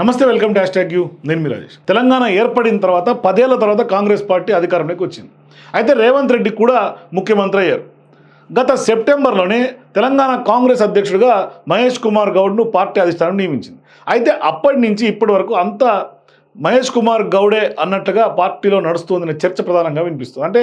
నమస్తే welcome to hash you. నేను మీ రాజేష్. తెలంగాణ ఏర్పడిన తర్వాత పదేళ్ళ తర్వాత కాంగ్రెస్ పార్టీ అధికారంలోకి వచ్చింది. అయితే రేవంత్ రెడ్డి కూడా ముఖ్యమంత్రి అయ్యారు. గత సెప్టెంబర్లోనే తెలంగాణ కాంగ్రెస్ అధ్యక్షుడిగా మహేష్ కుమార్ గౌడ్ను పార్టీ అధిష్టానం నియమించింది. అయితే అప్పటి నుంచి ఇప్పటి వరకు అంతా మహేష్ కుమార్ గౌడే అన్నట్టుగా పార్టీలో నడుస్తుందనే చర్చ ప్రధానంగా వినిపిస్తుంది. అంటే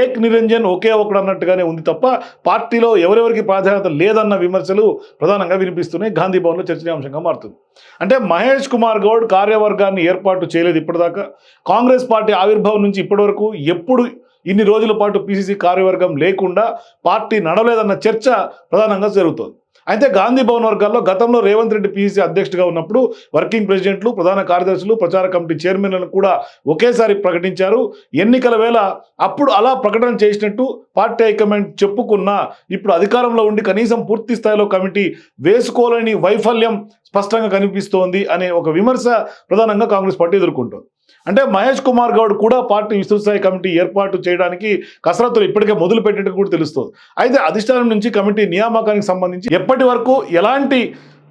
ఏక్ నిరంజన్ ఒకే ఒకడు అన్నట్టుగానే ఉంది తప్ప పార్టీలో ఎవరెవరికి ప్రాధాన్యత లేదన్న విమర్శలు ప్రధానంగా వినిపిస్తున్నాయి. గాంధీ భవన్లో చర్చనీయాంశంగా మారుతుంది. అంటే మహేష్ కుమార్ గౌడ్ కార్యవర్గాన్ని ఏర్పాటు చేయలేదు ఇప్పటిదాకా. కాంగ్రెస్ పార్టీ ఆవిర్భావం నుంచి ఇప్పటివరకు ఎప్పుడు ఇన్ని రోజుల పాటు పిసిసి కార్యవర్గం లేకుండా పార్టీ నడవలేదన్న చర్చ ప్రధానంగా జరుగుతోంది. అయితే గాంధీ భవన్ వర్గాల్లో గతంలో రేవంత్ రెడ్డి పిసిసి అధ్యక్షుడిగా ఉన్నప్పుడు వర్కింగ్ ప్రెసిడెంట్లు ప్రధాన కార్యదర్శులు ప్రచార కమిటీ చైర్మన్లను కూడా ఒకేసారి ప్రకటించారు. ఎన్నికల వేళ అప్పుడు అలా ప్రకటన చేసినట్టు పార్టీ హైకమాండ్ చెప్పుకున్నా ఇప్పుడు అధికారంలో ఉండి కనీసం పూర్తి స్థాయిలో కమిటీ వేసుకోలేని వైఫల్యం స్పష్టంగా కనిపిస్తోంది అనే ఒక విమర్శ ప్రధానంగా కాంగ్రెస్ పార్టీ ఎదుర్కొంటోంది. అంటే మహేష్ కుమార్ గౌడ్ కూడా పార్టీ విస్తృతస్థాయి కమిటీ ఏర్పాటు చేయడానికి కసరత్తులు ఇప్పటికే మొదలు పెట్టినట్టు కూడా తెలుస్తుంది. అయితే అధిష్టానం నుంచి కమిటీ నియామకానికి సంబంధించి ఎప్పటి వరకు ఎలాంటి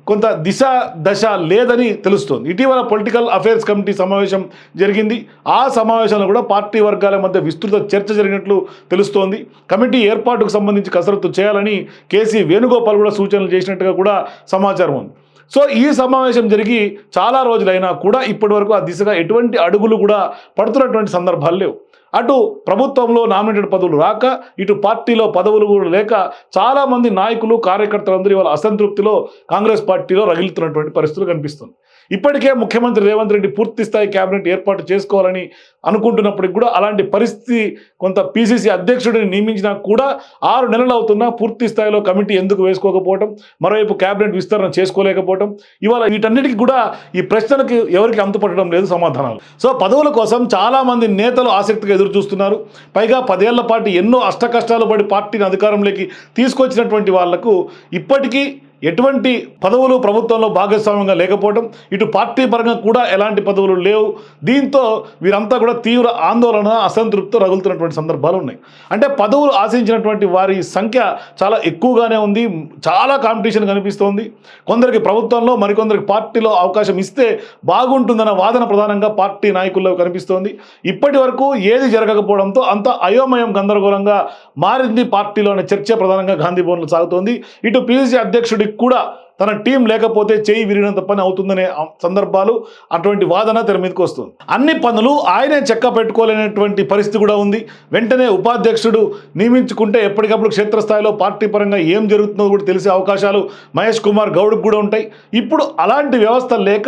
కొంత దిశ దశ లేదని తెలుస్తోంది. ఇటీవల పొలిటికల్ అఫైర్స్ కమిటీ సమావేశం జరిగింది. ఆ సమావేశంలో కూడా పార్టీ వర్గాల మధ్య విస్తృత చర్చ జరిగినట్లు తెలుస్తోంది. కమిటీ ఏర్పాటుకు సంబంధించి కసరత్తు చేయాలని కేసీ వేణుగోపాల్ కూడా సూచనలు చేసినట్టుగా కూడా సమాచారం ఉంది. సో ఈ సమావేశం జరిగి చాలా రోజులైనా కూడా ఇప్పటి వరకు ఆ దిశగా ఎటువంటి అడుగులు కూడా పడుతున్నటువంటి సందర్భాలు లేవు. అటు ప్రభుత్వంలో నామినేటెడ్ పదవులు రాక ఇటు పార్టీలో పదవులు కూడా లేక చాలామంది నాయకులు కార్యకర్తలందరూ ఇవాళ అసంతృప్తిలో కాంగ్రెస్ పార్టీలో రగిలుతున్నటువంటి పరిస్థితులు కనిపిస్తుంది. ఇప్పటికే ముఖ్యమంత్రి రేవంత్ రెడ్డి పూర్తి స్థాయి కేబినెట్ ఏర్పాటు చేసుకోవాలని అనుకుంటున్నప్పటికి కూడా అలాంటి పరిస్థితి కొంత పిసిసి అధ్యక్షుడిని నియమించినా కూడా ఆరు నెలలు అవుతున్నా పూర్తి స్థాయిలో కమిటీ ఎందుకు వేసుకోకపోవటం మరోవైపు కేబినెట్ విస్తరణ చేసుకోలేకపోవటం ఇవాళ వీటన్నిటికీ కూడా ఈ ప్రశ్నలకు ఎవరికి అంతుపట్టడం లేదు సమాధానాలు. సో పదవుల కోసం చాలామంది నేతలు ఆసక్తిగా ఎదురు చూస్తున్నారు పైగా పదేళ్ళ పాటు ఎన్నో అష్టకష్టాలు పడి పార్టీని అధికారంలోకి తీసుకొచ్చినటువంటి వాళ్ళకు ఇప్పటికీ ఎటువంటి పదవులు ప్రభుత్వంలో భాగస్వామ్యంగా లేకపోవడం ఇటు పార్టీ పరంగా కూడా ఎలాంటి పదవులు లేవు. దీంతో వీరంతా కూడా తీవ్ర ఆందోళన అసంతృప్తి రగులుతున్నటువంటి సందర్భాలు ఉన్నాయి. అంటే పదవులు ఆశించినటువంటి వారి సంఖ్య చాలా ఎక్కువగానే ఉంది. చాలా కాంపిటీషన్ కనిపిస్తోంది. కొందరికి ప్రభుత్వంలో మరికొందరికి పార్టీలో అవకాశం ఇస్తే బాగుంటుందన్న వాదన ప్రధానంగా పార్టీ నాయకుల్లో కనిపిస్తోంది. ఇప్పటి వరకు ఏది జరగకపోవడంతో అంత అయోమయం గందరగోళంగా మారింది పార్టీలో అనే చర్చ ప్రధానంగా గాంధీ భవన్లో సాగుతోంది. ఇటు పిసిసి అధ్యక్షుడికి కూడా తన టీం లేకపోతే చేయి విరిగినంత పని అవుతుందనే సందర్భాలు అటువంటి వాదన తెర మీదకి వస్తుంది. అన్ని పనులు ఆయనే చెక్క పెట్టుకోలేనటువంటి పరిస్థితి కూడా ఉంది. వెంటనే ఉపాధ్యక్షుడు నియమించుకుంటే ఎప్పటికప్పుడు క్షేత్రస్థాయిలో పార్టీ పరంగా ఏం జరుగుతుందో కూడా తెలిసే అవకాశాలు మహేష్ కుమార్ గౌడ్కి కూడా ఉంటాయి. ఇప్పుడు అలాంటి వ్యవస్థ లేక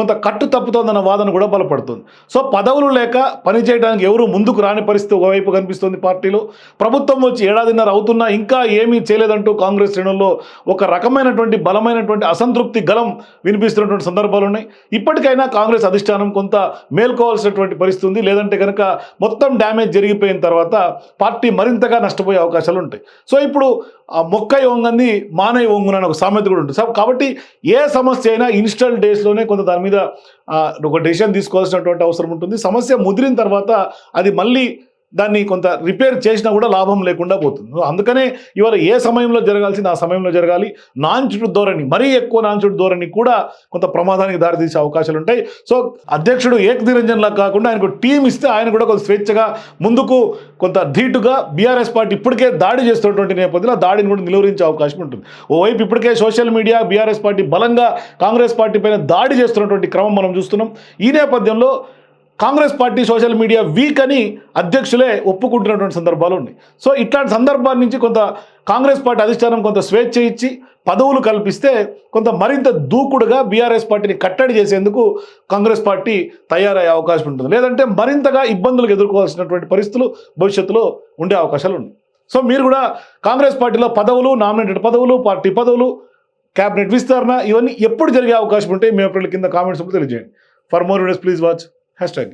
కొంత కట్టు తప్పుతోందన్న వాదన కూడా బలపడుతుంది. సో పదవులు లేక పనిచేయడానికి ఎవరు ముందుకు రాని పరిస్థితి ఒకవైపు కనిపిస్తుంది పార్టీలో. ప్రభుత్వం వచ్చి ఏడాదిన్నర అవుతున్నా ఇంకా ఏమీ చేయలేదంటూ కాంగ్రెస్ శ్రేణుల్లో ఒక రకమైనటువంటి బలం రకమైనటువంటి అసంతృప్తి గలం వినిపిస్తున్నటువంటి సందర్భాలు ఉన్నాయి. ఇప్పటికైనా కాంగ్రెస్ అధిష్టానం కొంత మేల్కోవాల్సినటువంటి పరిస్థితి ఉంది. లేదంటే కనుక మొత్తం డ్యామేజ్ జరిగిపోయిన తర్వాత పార్టీ మరింతగా నష్టపోయే అవకాశాలు ఉంటాయి. సో ఇప్పుడు ఆ మొక్క ఒంగని మానవ వంగున ఒక సామెత కూడా ఉంటుంది. సో కాబట్టి ఏ సమస్య అయినా ఇన్స్టల్ డేస్లోనే కొంత దాని మీద ఒక డెసిషన్ తీసుకోవాల్సినటువంటి అవసరం ఉంటుంది. సమస్య ముదిరిన తర్వాత అది మళ్ళీ దాన్ని కొంత రిపేర్ చేసినా కూడా లాభం లేకుండా పోతుంది. అందుకనే ఇవాళ ఏ సమయంలో జరగాల్సింది ఆ సమయంలో జరగాలి. నాంచుడు ధోరణి మరీ ఎక్కువ నాంచుడు ధోరణి కూడా కొంత ప్రమాదానికి దారితీసే అవకాశాలు ఉంటాయి. సో అధ్యక్షుడు ఏక్ నిరంజన్లా కాకుండా ఆయనకు టీం ఇస్తే ఆయన కూడా కొంత స్వేచ్ఛగా ముందుకు కొంత ధీటుగా బీఆర్ఎస్ పార్టీ ఇప్పటికే దాడి చేస్తున్నటువంటి నేపథ్యంలో దాడిని కూడా నిలువరించే అవకాశం ఉంటుంది. ఓవైపు ఇప్పటికే సోషల్ మీడియా బీఆర్ఎస్ పార్టీ బలంగా కాంగ్రెస్ పార్టీ పైన దాడి చేస్తున్నటువంటి క్రమం మనం చూస్తున్నాం. ఈ నేపథ్యంలో Congress party social media weak అని అధ్యక్షులే ఒప్పుకుంటున్నటువంటి సందర్భాలు ఉన్నాయి. సో ఇట్లాంటి సందర్భాల నుంచి కొంత కాంగ్రెస్ పార్టీ అధిష్టానం కొంత స్వేచ్ఛ ఇచ్చి పదవులు కల్పిస్తే కొంత మరింత దూకుడుగా బీఆర్ఎస్ పార్టీని కట్టడి చేసేందుకు కాంగ్రెస్ పార్టీ తయారయ్యే అవకాశం ఉంటుంది. లేదంటే మరింతగా ఇబ్బందులకు ఎదుర్కోవాల్సినటువంటి పరిస్థితులు భవిష్యత్తులో ఉండే అవకాశాలు ఉన్నాయి. సో మీరు కూడా కాంగ్రెస్ పార్టీలో పదవులు నామినేటెడ్ పదవులు పార్టీ పదవులు క్యాబినెట్ విస్తరణ ఇవన్నీ ఎప్పుడు జరిగే అవకాశం ఉంటే మీ అప్పుడు కింద కామెంట్స్ తెలియజేయండి. For more videos please watch hashtag